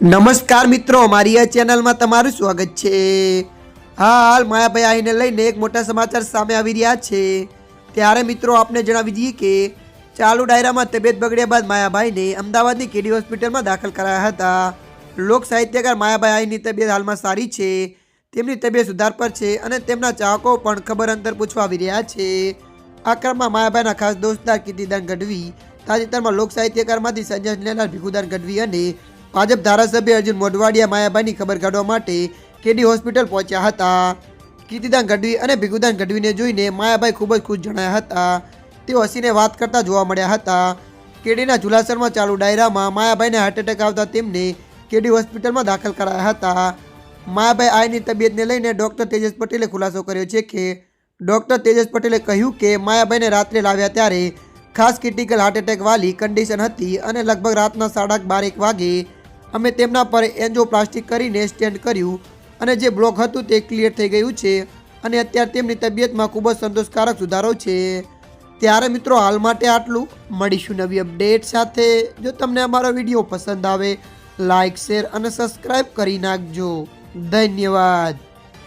નમસ્કાર મિત્રો મારી આ ચેનલમાં તમારું સ્વાગત છે. હાલ માયાભાઈ આઈને લઈને એક મોટા સમાચાર સામે આવી રહ્યા છે. ત્યારે મિત્રો, આપને જણાવી દઈએ કે ચાલુ ડાયરામાં તબિયત બગડ્યા બાદ માયાભાઈને અમદાવાદની કેડી હોસ્પિટલમાં દાખલ કરાયા હતા. લોક સાહિત્યકાર માયાભાઈ આઈની તબિયત હાલમાં સારી છે. તેમની તબિયત સુધાર પર છે અને તેમના ચાહકો પણ ખબર અંતર પૂછવા આવી રહ્યા છે. આ ક્રમમાં માયાભાઈના ખાસ દોસ્તદાર કીર્તિદાન ગઢવી તાજેતરમાં લોક સાહિત્યકારમાંથી સંજય લેલાલ ભીખુદાન ગઢવી અને ભાજપ ધારાસભ્ય અર્જુન મોઢવાડિયા માયાભાઈની ખબર કાઢવા માટે કેડી હોસ્પિટલ પહોંચ્યા હતા. કીર્તિદાન ગઢવી અને ભીગુદાન ગઢવીને જોઈને માયાભાઈ ખૂબ જ ખુશ જણાયા હતા. તેઓ હસીને વાત કરતા જોવા મળ્યા હતા. કેડીના જુલાસરમાં ચાલુ ડાયરામાં માયાભાઈને હાર્ટ એટેક આવતા તેમને કેડી હોસ્પિટલમાં દાખલ કરાયા હતા. માયાભાઈ આઈની તબિયતને લઈને ડૉક્ટર તેજસ પટેલે ખુલાસો કર્યો છે કે, ડૉક્ટર તેજસ પટેલે કહ્યું કે માયાભાઈને રાત્રે લાવ્યા ત્યારે ખાસ ક્રિટિકલ હાર્ટ એટેક વાળી કન્ડિશન હતી અને લગભગ રાતના સાડા બાર એક વાગે અમે તેમના પર એન્જોપ્લાસ્ટિક કરીને સ્ટેન્ડ કર્યું અને જે બ્લોક હતું તે ક્લિયર થઈ ગયું છે અને અત્યારે તેમની તબિયતમાં ખૂબ જ સંતોષકારક સુધારો છે. ત્યારે મિત્રો હાલ માટે આટલું. મળીશું નવી અપડેટ સાથે. જો તમને અમારો વીડિયો પસંદ આવે લાઇક શેર અને સબસ્ક્રાઈબ કરી નાખજો. ધન્યવાદ.